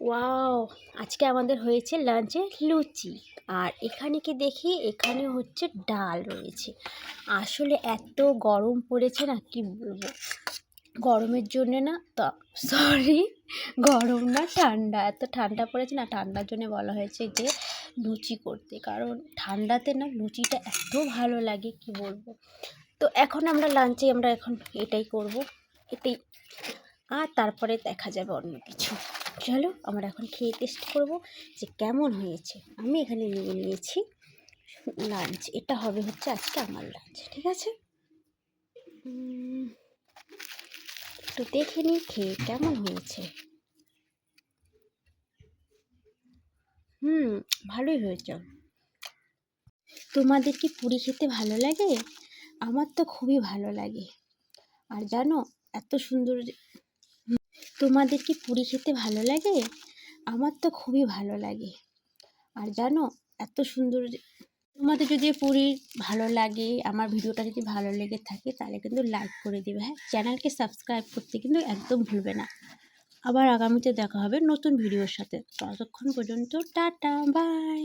Wow, আজকে আমাদের হয়েছে লাঞ্চে লুচি। আর এখানে কি দেখি? এখানে হচ্ছে ডাল রয়েছে। আসলে এত গরম পড়েছে না, কি বলব? গরমের জন্যে না সরি গরম না, ঠান্ডা। এত ঠান্ডা পড়েছে না, ঠান্ডার জন্য বলা হয়েছে যে লুচি করতে। কারণ ঠান্ডাতে না লুচিটা এত ভালো লাগে, কি বলব? তো এখন আমরা লাঞ্চে আমরা এখন এটাই করব। এটাই আর তারপরে দেখা যাবে অন্য কিছু। চলো আমরা এখন খেয়ে টেস্ট করব যে কেমন হয়েছে। আমি এখানে নিয়ে নিয়েছি লাঞ্চ। এটা হবে হচ্ছে আজকে আমার লাঞ্চ, ঠিক আছে? একটু দেখে নিই খেয়ে কেমন হয়েছে। হুম, ভালোই হয়েছে। তোমাদের কি পুরি খেতে ভালো লাগে? আমার তো খুবই ভালো লাগে। আর জানো, এত সুন্দর তোমাদের কি পুরি খেতে ভালো লাগে? আমার তো খুবই ভালো লাগে। আর জানো, এত সুন্দর তোমাদের যদি পুরি ভালো লাগে, আমার ভিডিওটা যদি ভালো লেগে থাকে, তাহলে কিন্তু লাইক করে দেবে হ্যাঁ? চ্যানেলকে সাবস্ক্রাইব করতে কিন্তু একদম ভুলবে না। আবার আগামীতে দেখা হবে নতুন ভিডিওর সাথে। ততক্ষণ পর্যন্ত টাটা বাই